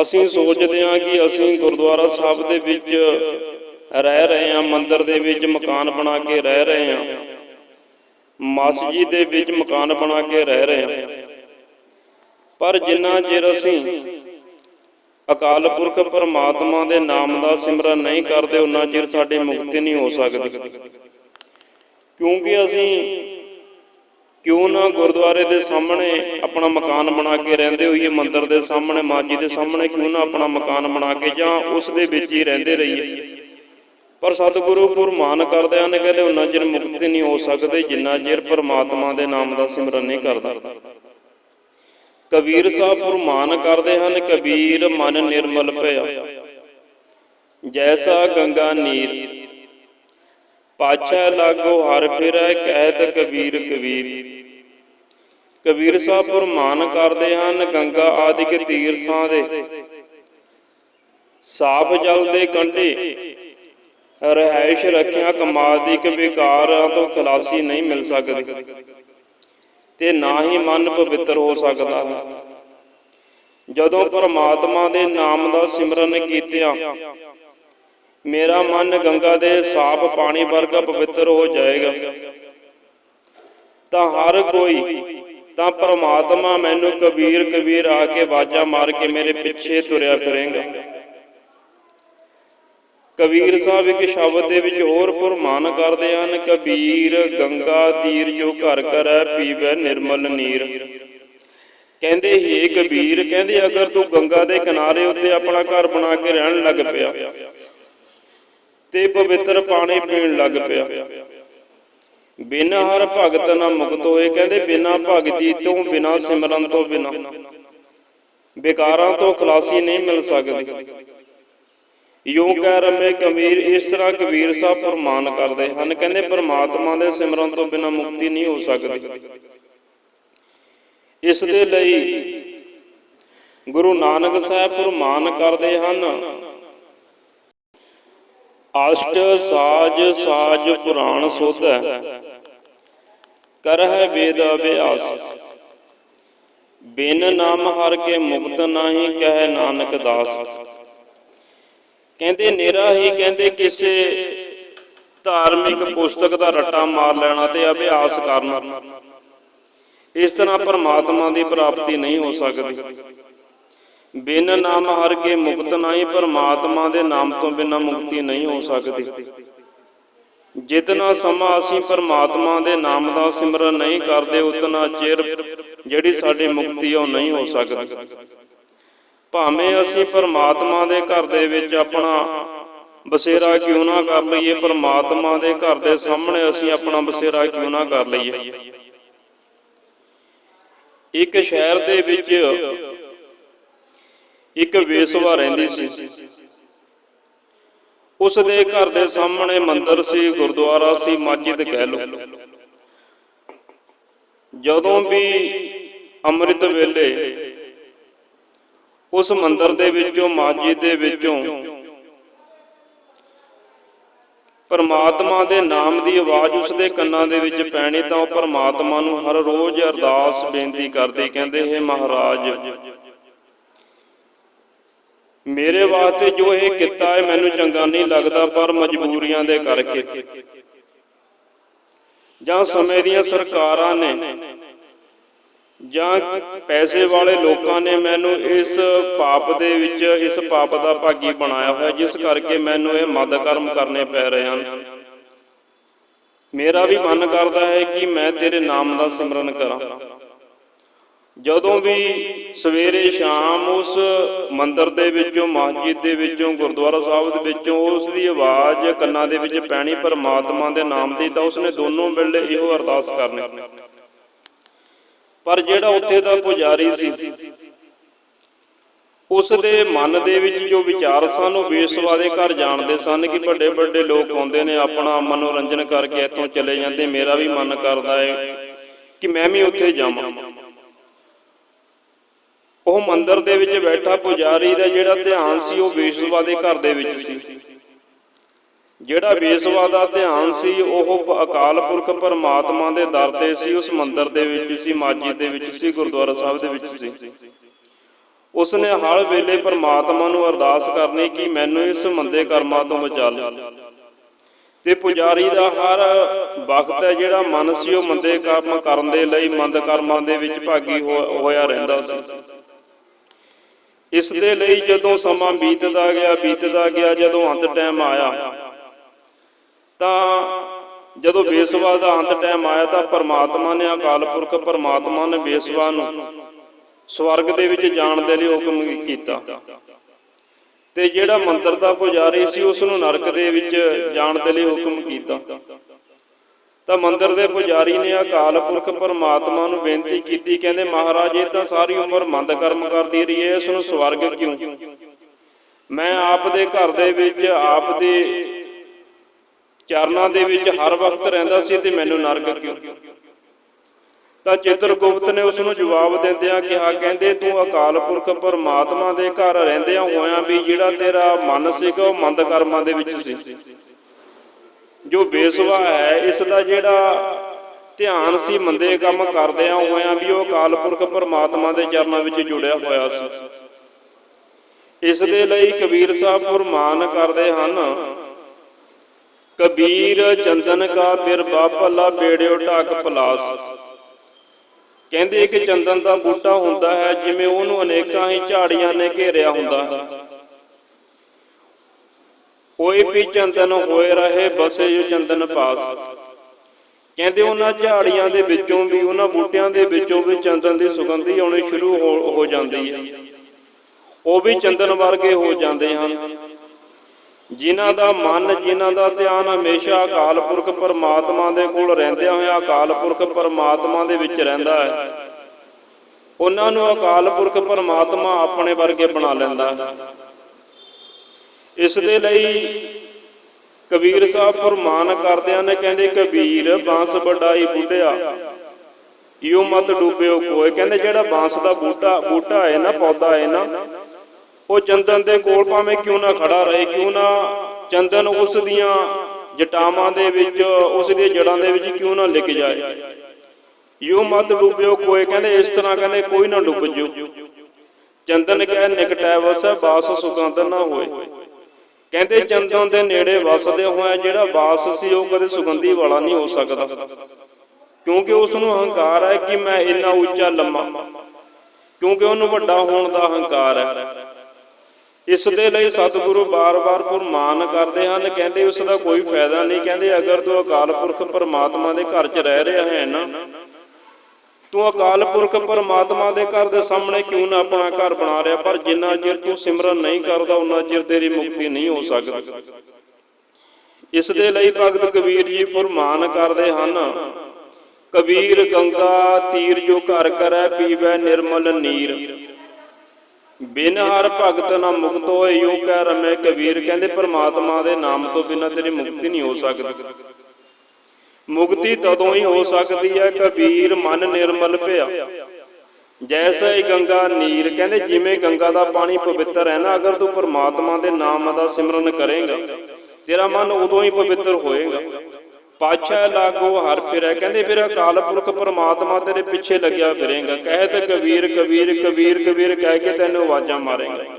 ਅਸੀਂ ਸੋਚਦੇ ਹਾਂ ਕਿ ਅਸੀਂ ਗੁਰਦੁਆਰਾ ਸਾਹਿਬ ਦੇ ਵਿੱਚ ਰਹਿ ਰਹੇ ਹਾਂ ਮੰਦਿਰ ਦੇ ਵਿੱਚ ਮਕਾਨ ਬਣਾ ਕੇ ਰਹਿ ਰਹੇ ਹਾਂ। ਮਸਜਿਦ ਦੇ ਵਿੱਚ ਮਕਾਨ ਬਣਾ ਕੇ ਰਹਿ ਰਹੇ ਹਾਂ। ਪਰ ਜਿੰਨਾ ਚਿਰ ਅਸੀਂ ਅਕਾਲ ਪੁਰਖ ਪਰਮਾਤਮਾ ਦੇ ਨਾਮ ਦਾ ਸਿਮਰਨ ਨਹੀਂ ਕਰਦੇ ਉਹਨਾਂ ਚਿਰ ਸਾਡੀ ਮੁਕਤੀ ਨਹੀਂ ਹੋ ਸਕਦੀ। ਕਿਉਂਕਿ ਅਸੀਂ ਕਿਉਂ ਨਾ ਗੁਰਦੁਆਰੇ ਦੇ ਸਾਹਮਣੇ ਆਪਣਾ ਮਕਾਨ ਬਣਾ ਕੇ ਰਹਿੰਦੇ ਹੋਈਏ, ਮੰਦਿਰ ਦੇ ਸਾਹਮਣੇ, ਮਾਜੀ ਦੇ ਸਾਹਮਣੇ, ਕਿਉਂ ਨਾ ਆਪਣਾ ਮਕਾਨ ਬਣਾ ਕੇ ਜਾਂ ਉਸ ਦੇ ਵਿੱਚ ਹੀ ਰਹਿੰਦੇ ਰਹੀਏ। ਪਰ ਸਤਿਗੁਰੂ ਫਰਮਾਨ ਕਰਦੇ ਹਨ ਕਹਿੰਦੇ ਉਹਨਾਂ ਚਿਰ ਮੁਕਤੀ ਨਹੀਂ ਹੋ ਸਕਦੀ, ਜਿੰਨਾ ਚਿਰ ਪਰਮਾਤਮਾ ਦੇ ਨਾਮ ਦਾ ਸਿਮਰਨ ਨਹੀਂ ਕਰਦਾ। ਕਬੀਰ ਸਾਹਿਬ ਫਰਮਾਨ ਕਰਦੇ ਹਨ, ਕਬੀਰ ਮਨ ਨਿਰਮਲ ਭਇਆ। ਜੈਸਾ ਗੰਗਾ ਨੀਰ ਪਾਛੈ ਲਾਗੋ ਹਰ ਫਿਰੈ ਕਹਿਤ ਕਬੀਰ ਕਬੀਰ। ਕਬੀਰ ਸਾਹਿਬ ਫਰਮਾਨ ਕਰਦੇ ਹਨ, ਗੰਗਾ ਆਦਿਕ ਤੀਰਥਾਂ ਦੇ। ਸਾਫ਼ ਜਲ ਦੇ ਕੰਢੇ। ਰਹਿائش ਰੱਖਿਆ ਕਮਾਲ ਦੀ ਕਿ ਵਿਕਾਰਾਂ ਤੋਂ ਖਲਾਸੀ ਨਹੀਂ ਮਿਲ ਸਕਦੀ। ਤੇ ਨਾ ਹੀ ਮਨ ਪਵਿੱਤਰ ਹੋ ਸਕਦਾ ਜਦੋਂ ਪਰਮਾਤਮਾ ਦੇ ਨਾਮ ਦਾ ਸਿਮਰਨ ਕੀਤਿਆਂ ਮੇਰਾ ਮਨ ਗੰਗਾ ਦੇ ਸਾਫ਼ ਪਾਣੀ ਵਰਗਾ ਪਵਿੱਤਰ ਹੋ ਜਾਏਗਾ। ਤਾਂ ਹਰ ਕੋਈ, ਤਾਂ ਪਰਮਾਤਮਾ ਮੈਨੂੰ ਕਬੀਰ ਕਬੀਰ ਆ ਕੇ ਬਾਜਾ ਮਾਰ ਕੇ ਮੇਰੇ ਪਿੱਛੇ ਤੁਰਿਆ ਫਿਰੇਗਾ। ਕਬੀਰ ਸਾਹਿਬ ਇੱਕ ਸ਼ਬਦ ਦੇ ਵਿੱਚ ਹੋਰ ਫਰਮਾਨ ਕਰਦੇ ਹਨ, ਕਬੀਰ ਗੰਗਾ ਤੀਰ ਜੋ ਘਰ ਘਰ ਹੈ ਪੀਵੇ ਨਿਰਮਲ ਨੀਰ। ਕਹਿੰਦੇ, ਹੀ ਕਬੀਰ, ਕਹਿੰਦੇ ਅਗਰ ਤੂੰ ਗੰਗਾ ਦੇ ਕਿਨਾਰੇ ਉੱਤੇ ਆਪਣਾ ਘਰ ਬਣਾ ਕੇ ਰਹਿਣ ਲੱਗ ਪਿਆ ਤੇ ਪਵਿੱਤਰ ਪਾਣੀ ਪੀਣ ਲੱਗ ਪਿਆ। ਬਿਨਾਂ ਹਰ ਭਗਤ ਨਾ ਮੁਕਤ ਹੋਏ, ਕਹਿੰਦੇ ਬਿਨਾਂ ਭਗਤੀ ਤੋਂ, ਬਿਨਾਂ ਸਿਮਰਨ ਤੋਂ ਬਿਨਾਂ। ਵਿਕਾਰਾਂ ਤੋਂ ਖਲਾਸੀ ਨਹੀਂ ਮਿਲ ਸਕਦੀ। ਯੋਂ ਕਹਿ ਰਮੇ ਕਬੀਰ, ਇਸ ਤਰ੍ਹਾਂ ਕਬੀਰ ਸਾਹਿਬ ਫਰਮਾਨ ਕਰਦੇ ਹਨ, ਕਹਿੰਦੇ ਪ੍ਰਮਾਤਮਾ ਦੇ ਸਿਮਰਨ ਤੋਂ ਬਿਨਾਂ ਮੁਕਤੀ ਨਹੀਂ ਹੋ ਸਕਦੀ। ਇਸ ਦੇ ਲਈ ਗੁਰੂ ਨਾਨਕ ਸਾਹਿਬ ਪ੍ਰਮਾਨ ਕਰਦੇ ਹਨ ਅਸ਼ਟ ਸਾਜ ਸਾਜ ਪੁਰਾਣ ਸੋਧੈ, ਕਰਹਿ ਵੇਦ ਅਭਿਆਸ। ਬਿਨ ਨਾਮ ਹਰ ਕੇ ਮੁਕਤ ਨਹੀਂ ਕਹਿ ਨਾਨਕ ਦਾਸ। ਕਹਿੰਦੇ ਨੇਰਾ ਹੀ ਕਹਿੰਦੇ ਕਿਸੇ ਧਾਰਮਿਕ ਪੁਸਤਕ ਦਾ ਰੱਟਾ ਮਾਰ ਲੈਣਾ ਤੇ ਅਭਿਆਸ ਕਰਨਾ। ਇਸ ਤਰ੍ਹਾਂ ਪਰਮਾਤਮਾ ਦੀ ਪ੍ਰਾਪਤੀ ਨਹੀਂ ਹੋ ਸਕਦੀ। ਬਿਨ ਨਾਮ ਹਰ ਕੇ ਮੁਕਤ ਨਹੀਂ, ਪਰਮਾਤਮਾ ਦੇ ਨਾਮ ਤੋਂ ਬਿਨਾ ਮੁਕਤੀ ਨਹੀਂ ਹੋ ਸਕਦੀ। ਜਿਤਨਾ ਸਮਾਂ ਅਸੀਂ ਪਰਮਾਤਮਾ ਦੇ ਨਾਮ ਦਾ ਸਿਮਰਨ ਨਹੀਂ ਕਰਦੇ, ਉਤਨਾ ਚਿਰ ਜਿਹੜੀ ਸਾਡੀ ਮੁਕਤੀ ਉਹ ਨਹੀਂ ਹੋ ਸਕਦੀ। ਭਾਵੇਂ ਅਸੀਂ ਪਰਮਾਤਮਾ ਦੇ ਘਰ ਦੇ ਵਿੱਚ ਆਪਣਾ ਬਸੇਰਾ ਕਿਉਂ ਨਾ ਕਰ ਲਈਏ, ਪਰਮਾਤਮਾ ਦੇ ਘਰ ਦੇ ਸਾਹਮਣੇ ਅਸੀਂ ਆਪਣਾ ਬਸੇਰਾ ਕਿਉਂ ਨਾ ਕਰ ਲਈਏ। ਇੱਕ ਸ਼ਹਿਰ ਦੇ ਵਿੱਚ ਇੱਕ ਵੇਸਵਾ ਰਹਿੰਦੀ ਸੀ। ਉਸ ਦੇ ਘਰ ਦੇ ਸਾਹਮਣੇ ਮੰਦਿਰ ਸੀ ਗੁਰਦੁਆਰਾ ਸੀ ਮਸਜਿਦ ਕਹਿ ਲਓ। ਜਦੋਂ ਵੀ ਅੰਮ੍ਰਿਤ ਵੇਲੇ ਉਸ ਮੰਦਿਰ ਦੇ ਵਿੱਚੋਂ ਮਸਜਿਦ ਦੇ ਵਿੱਚੋਂ ਪਰਮਾਤਮਾ ਦੇ ਨਾਮ ਦੀ ਆਵਾਜ਼ ਉਸ ਦੇ ਕੰਨਾਂ ਦੇ ਵਿੱਚ ਪੈਣੀ ਤਾਂ ਉਹ ਪਰਮਾਤਮਾ ਨੂੰ ਹਰ ਰੋਜ਼ ਅਰਦਾਸ ਬੇਨਤੀ ਕਰਦੇ ਕਹਿੰਦੇ ਹੈ ਮਹਾਰਾਜ ਮੇਰੇ ਵਾਸਤੇ ਜੋ ਇਹ ਕੀਤਾ ਹੈ ਮੈਨੂੰ ਚੰਗਾ ਨਹੀਂ ਲੱਗਦਾ, ਪਰ ਮਜਬੂਰੀਆਂ ਦੇ ਕਰਕੇ। ਜਾਂ ਸਮੇਂ ਦੀਆਂ ਸਰਕਾਰਾਂ ਨੇ ਜਾਂ ਪੈਸੇ ਵਾਲੇ ਲੋਕਾਂ ਨੇ ਮੈਨੂੰ ਇਸ ਪਾਪ ਦੇ ਵਿੱਚ, ਇਸ ਪਾਪ ਦਾ ਭਾਗੀ ਬਣਾਇਆ ਹੋਇਆ, ਜਿਸ ਕਰਕੇ ਮੈਨੂੰ ਇਹ ਮਦ ਕਰਮ ਕਰਨੇ ਪੈ ਰਹੇ ਹਨ। ਮੇਰਾ ਵੀ ਮਨ ਕਰਦਾ ਹੈ ਕਿ ਮੈਂ ਤੇਰੇ ਨਾਮ ਦਾ ਸਿਮਰਨ ਕਰਾਂ। ਜਦੋਂ ਵੀ ਸਵੇਰੇ ਸ਼ਾਮ ਉਸ ਮੰਦਿਰ ਦੇ ਵਿੱਚੋਂ, ਮਸਜਿਦ ਦੇ ਵਿੱਚੋਂ, ਗੁਰਦੁਆਰਾ ਸਾਹਿਬ ਦੇ ਵਿੱਚੋਂ ਉਸ ਦੀ ਆਵਾਜ਼ ਕੰਨਾਂ ਦੇ ਵਿੱਚ ਪੈਣੀ, ਪਰਮਾਤਮਾ ਦੇ ਨਾਮ ਦੀ, ਤਾਂ ਉਸਨੇ ਦੋਨੋਂ ਵੇਲੇ ਇਹੋ ਅਰਦਾਸ ਕਰਨੀ। ਪਰ ਜਿਹੜਾ ਉੱਥੇ ਦਾ ਪੁਜਾਰੀ ਸੀ, ਉਸ ਦੇ ਮਨ ਦੇ ਵਿੱਚ ਜੋ ਵਿਚਾਰ ਸਨ, ਉਹ ਬੇਸਵਾ ਦੇ ਘਰ ਜਾਣਦੇ ਸਨ ਕਿ ਵੱਡੇ ਵੱਡੇ ਲੋਕ ਆਉਂਦੇ ਨੇ, ਆਪਣਾ ਮਨੋਰੰਜਨ ਕਰਕੇ ਇੱਥੋਂ ਚਲੇ ਜਾਂਦੇ, ਮੇਰਾ ਵੀ ਮਨ ਕਰਦਾ ਹੈ ਕਿ ਮੈਂ ਵੀ ਉੱਥੇ ਜਾਵਾਂ। ਉਹ ਮੰਦਿਰ ਦੇ ਵਿੱਚ ਬੈਠਾ ਪੁਜਾਰੀ ਦਾ ਜਿਹੜਾ ਧਿਆਨ ਸੀ, ਉਹ ਬੇਸਵਾ ਦੇ ਘਰ ਦੇ ਵਿੱਚ ਸੀ। ਜਿਹੜਾ ਬੇਸਵਾ ਦਾ ਧਿਆਨ ਸੀ, ਉਹ ਅਕਾਲ ਪੁਰਖ ਪਰਮਾਤਮਾ ਦੇ ਦਰ ਤੇ ਸੀ, ਉਸ ਮੰਦਿਰ ਦੇ ਵਿੱਚ ਸੀ ਮਸਜਿਦ ਦੇ ਵਿੱਚ ਸੀ, ਗੁਰਦੁਆਰਾ ਸਾਹਿਬ ਦੇ ਵਿੱਚ ਸੀ। ਉਸਨੇ ਹਰ ਵੇਲੇ ਪਰਮਾਤਮਾ ਨੂੰ ਅਰਦਾਸ ਕਰਨੀ ਕਿ ਮੈਨੂੰ ਇਸ ਮੰਦੇ ਕਰਮਾਂ ਤੋਂ ਬਚਾ ਲੈ। ਤੇ ਪੁਜਾਰੀ ਦਾ ਹਰ ਵਕਤ ਹੈ, ਜਿਹੜਾ ਮਨ ਸੀ, ਉਹ ਮੰਦੇ ਕਰਮ ਕਰਨ ਦੇ ਲਈ ਮੰਦ ਕਰਮਾਂ ਦੇ ਵਿੱਚ ਭਾਗੀ ਹੋਇਆ ਰਹਿੰਦਾ ਸੀ। ਇਸ ਦੇ ਲਈ ਜਦੋਂ ਸਮਾਂ ਬੀਤਦਾ ਗਿਆ ਬੀਤਦਾ ਗਿਆ, ਜਦੋਂ ਅੰਤ ਟਾਈਮ ਆਇਆ, ਤਾਂ ਜਦੋਂ ਬੇਸਵਾ ਦਾ ਅੰਤ ਟਾਈਮ ਆਇਆ, ਤਾਂ ਪਰਮਾਤਮਾ ਨੇ ਅਕਾਲ ਪੁਰਖ ਪਰਮਾਤਮਾ ਨੇ ਬੇਸਵਾ ਨੂੰ ਸਵਰਗ ਦੇ ਵਿੱਚ ਜਾਣ ਦੇ ਲਈ ਹੁਕਮ ਕੀਤਾ। ਤੇ ਜਿਹੜਾ ਮੰਤਰ ਦਾ ਪੁਜਾਰੀ ਸੀ, ਉਸ ਨੂੰ ਨਰਕ ਦੇ ਵਿੱਚ ਜਾਣ ਦੇ ਲਈ ਹੁਕਮ ਕੀਤਾ। ਤਾਂ ਮੰਦਰ ਦੇ ਪੁਜਾਰੀ ਨੇ ਅਕਾਲ ਪੁਰਖ ਪਰਮਾਤਮਾ ਨੂੰ ਬੇਨਤੀ ਕੀਤੀ, ਕਹਿੰਦੇ, ਮਹਾਰਾਜ, ਇਹ ਤਾਂ ਸਾਰੀ ਉਮਰ ਮੰਦ ਕਰਮ ਕਰਦੀ ਰਹੀ ਹੈ, ਇਸ ਨੂੰ ਸਵਰਗ ਕਿਉਂ? ਮੈਂ ਆਪ ਦੇ ਘਰ ਦੇ ਵਿੱਚ, ਆਪ ਦੇ ਚਰਨਾਂ ਦੇ ਵਿੱਚ ਹਰ ਵਕਤ ਰਹਿੰਦਾ ਸੀ ਤੇ ਮੈਨੂੰ ਨਰਕ ਕਿਉਂ? ਤਾਂ ਚਿੱਤਰਗੁਪਤ ਨੇ ਉਸ ਨੂੰ ਜਵਾਬ ਦਿੰਦਿਆਂ ਕਿਹਾ, ਕਹਿੰਦੇ, ਤੂੰ ਅਕਾਲ ਪੁਰਖ ਪਰਮਾਤਮਾ ਦੇ ਘਰ ਰਹਿੰਦਿਆਂ ਹੋਇਆਂ ਵੀ ਜਿਹੜਾ ਤੇਰਾ ਮਨ ਸੀਗਾ, ਉਹ ਮੰਦ ਕਰਮਾਂ ਦੇ ਵਿੱਚ ਸੀ। ਜੋ ਬੇਸਵਾ ਹੈ ਇਸ ਦਾ ਜਿਹੜਾ ਧਿਆਨ ਸੀ ਮੰਦੇ ਕੰਮ ਕਰਦਿਆਂ ਹੋਇਆਂ ਵੀ ਉਹ ਅਕਾਲ ਪੁਰਖ ਪਰਮਾਤਮਾ ਦੇ ਚਰਨਾਂ ਵਿੱਚ ਜੁੜਿਆ ਹੋਇਆ ਸੀ। ਇਸ ਦੇ ਲਈ ਕਬੀਰ ਸਾਹਿਬ ਫਰਮਾਨ ਕਰਦੇ ਹਨ ਕਬੀਰ ਚੰਦਨ ਕਾ ਬਿਰਬਾ ਭਲਾ ਬੇੜਿਓ ਢਾਕ ਪਲਾਸ ਕਹਿੰਦੇ ਇੱਕ ਚੰਦਨ ਦਾ ਬੂਟਾ ਹੁੰਦਾ ਹੈ ਜਿਵੇਂ ਉਹਨੂੰ ਅਨੇਕਾਂ ਹੀ ਝਾੜੀਆਂ ਨੇ ਘੇਰਿਆ ਹੁੰਦਾ ਹੈ। ਕੋਈ ਵੀ ਚੰਦਨ ਹੋਏ ਰਹੇ, ਬਸੇ ਜੋ ਚੰਦਨ ਪਾਸ। ਕਹਿੰਦੇ ਉਹਨਾਂ ਝਾੜੀਆਂ ਦੇ ਵਿੱਚੋਂ ਵੀ, ਉਹਨਾਂ ਬੂਟਿਆਂ ਦੇ ਵਿੱਚੋਂ ਵੀ ਚੰਦਨ ਦੀ ਸੁਗੰਧੀ ਆਉਣੀ ਸ਼ੁਰੂ ਹੋ ਜਾਂਦੀ ਹੈ। ਉਹ ਵੀ ਚੰਦਨ ਵਰਗੇ ਹੋ ਜਾਂਦੇ ਹਨ। ਜਿਨ੍ਹਾਂ ਦਾ ਮਨ, ਜਿਨ੍ਹਾਂ ਦਾ ਧਿਆਨ ਹਮੇਸ਼ਾ ਅਕਾਲ ਪੁਰਖ ਪਰਮਾਤਮਾ ਦੇ ਕੋਲ ਰਹਿੰਦਿਆਂ ਹੋਇਆ ਅਕਾਲ ਪੁਰਖ ਪਰਮਾਤਮਾ ਦੇ ਵਿੱਚ ਰਹਿੰਦਾ ਹੈ। ਉਹਨਾਂ ਨੂੰ ਅਕਾਲ ਪੁਰਖ ਪਰਮਾਤਮਾ ਆਪਣੇ ਵਰਗੇ ਬਣਾ ਲੈਂਦਾ ਹੈ। ਇਸ ਦੇ ਲਈ ਕਬੀਰ ਸਾਹਿਬ ਫਰਮਾਨ ਕਰਦਿਆਂ ਨੇ ਕਹਿੰਦੇ, ਕਬੀਰ, ਬਾਂਸ ਵਡਾਈ ਬੁੱਢਿਆ। ਯੋ ਮਤ ਡੂਬਿਓ ਕੋਏ। ਕਹਿੰਦੇ, ਜਿਹੜਾ ਬਾਂਸ ਦਾ ਬੂਟਾ ਬੂਟਾ ਹੈ ਨਾ, ਪੌਦਾ ਹੈ ਨਾ, ਉਹ ਚੰਦਨ ਦੇ ਕੋਲ ਭਾਵੇਂ ਕਿਉਂ ਨਾ ਖੜਾ ਰਹੇ, ਕਿਉਂ ਨਾ ਚੰਦਨ ਉਸ ਦੀਆਂ ਜਟਾਵਾਂ ਦੇ ਵਿੱਚ, ਉਸ ਦੀਆਂ ਜੜਾਂ ਦੇ ਵਿੱਚ ਕਿਉਂ ਨਾ ਲਿਕ ਜਾਏ। ਯੋ ਮਤ ਡੂਬਿਓ ਕੋਏ। ਕਹਿੰਦੇ, ਇਸ ਤਰ੍ਹਾਂ ਕਹਿੰਦੇ, ਕੋਈ ਨਾ ਡੁੱਬ ਜਿਓ। ਚੰਦਨ ਕਹਿ, ਨਿਕਟੈ ਵਸੈ, ਬਾਸ ਸੁਗੰਧ ਨਾ ਹੋਏ। ਕਹਿੰਦੇ ਚੰਦਨ ਦੇ ਨੇੜੇ ਵਸਦੇ ਹੋਇਆ ਜਿਹੜਾ ਬਾਸ ਸੀ ਉਹ ਕਦੇ ਸੁਗੰਧੀ ਵਾਲਾ ਨਹੀਂ ਹੋ ਸਕਦਾ। ਕਿਉਂਕਿ ਉਸ ਨੂੰ ਹੰਕਾਰ ਹੈ ਕਿ ਮੈਂ ਇੰਨਾ ਉੱਚਾ ਲੰਮਾ। ਕਿਉਂਕਿ ਉਹਨੂੰ ਵੱਡਾ ਹੋਣ ਦਾ ਹੰਕਾਰ ਹੈ। ਇਸ ਦੇ ਲਈ ਸਤਿਗੁਰੂ ਬਾਰ-ਬਾਰ ਫਰਮਾਨ ਕਰਦੇ ਹਨ, ਕਹਿੰਦੇ ਉਸ ਦਾ ਕੋਈ ਫਾਇਦਾ ਨਹੀਂ। ਕਹਿੰਦੇ ਅਗਰ ਤੂੰ ਅਕਾਲ ਪੁਰਖ ਪਰਮਾਤਮਾ ਦੇ ਘਰ 'ਚ ਰਹਿ ਰਿਹਾ ਹੈ ਨਾ ਤੂੰ ਅਕਾਲ ਪੁਰਖ ਪਰਮਾਤਮਾ ਦੇ ਘਰ ਦੇ ਸਾਹਮਣੇ ਕਿਉਂ ਨਾ ਆਪਣਾ ਘਰ ਬਣਾ ਰਿਹਾ? ਪਰ ਜਿੰਨਾ ਚਿਰ ਤੂੰ ਸਿਮਰਨ ਨਹੀਂ ਕਰਦਾ ਉਹਨਾਂ ਚਿਰ ਤੇਰੀ ਮੁਕਤੀ ਨਹੀਂ ਹੋ ਸਕਦੀ। ਇਸ ਦੇ ਲਈ ਭਗਤ ਕਬੀਰ ਜੀ ਫਰਮਾਨ ਕਰਦੇ ਹਨ, ਕਬੀਰ ਗੰਗਾ ਤੀਰ ਜੋ ਘਰ ਕਰੈ, ਪੀਵੈ ਨਿਰਮਲ ਨੀਰ। ਬਿਨ ਹਰ ਭਗਤ ਨਾ ਮੁਕਤ ਹੋਏ ਯੋ ਕਹਿ ਰਮੇ ਕਬੀਰ, ਕਹਿੰਦੇ ਪ੍ਰਮਾਤਮਾ ਦੇ ਨਾਮ ਤੋਂ ਬਿਨਾਂ ਤੇਰੀ ਮੁਕਤੀ ਨਹੀਂ ਹੋ ਸਕਦੀ। ਮੁਕਤੀ ਤਦੋਂ ਹੀ ਹੋ ਸਕਦੀ ਹੈ ਕਬੀਰ ਮਨ ਨਿਰਮਲ ਭਿਆ ਜੈਸਾ ਹੀ ਗੰਗਾ ਨੀਰ ਕਹਿੰਦੇ ਜਿਵੇਂ ਗੰਗਾ ਦਾ ਪਾਣੀ ਪਵਿੱਤਰ ਹੈ ਨਾ ਅਗਰ ਤੂੰ ਪ੍ਰਮਾਤਮਾ ਦੇ ਨਾਮ ਦਾ ਸਿਮਰਨ ਕਰੇਗਾ ਤੇਰਾ ਮਨ ਉਦੋਂ ਹੀ ਪਵਿੱਤਰ ਹੋਏਗਾ। ਪਾਛਾ ਲਾਗੋ ਹਰ ਫਿਰੈ ਕਹਿੰਦੇ ਫਿਰ ਅਕਾਲ ਪੁਰਖ ਪ੍ਰਮਾਤਮਾ ਤੇਰੇ ਪਿੱਛੇ ਲੱਗਿਆ ਫਿਰੇਗਾ। ਕਹਿ ਤੇ ਕਬੀਰ ਕਬੀਰ ਕਬੀਰ ਕਬੀਰ ਕਹਿ ਕੇ ਤੈਨੂੰ ਆਵਾਜ਼ਾਂ ਮਾਰੇਗਾ।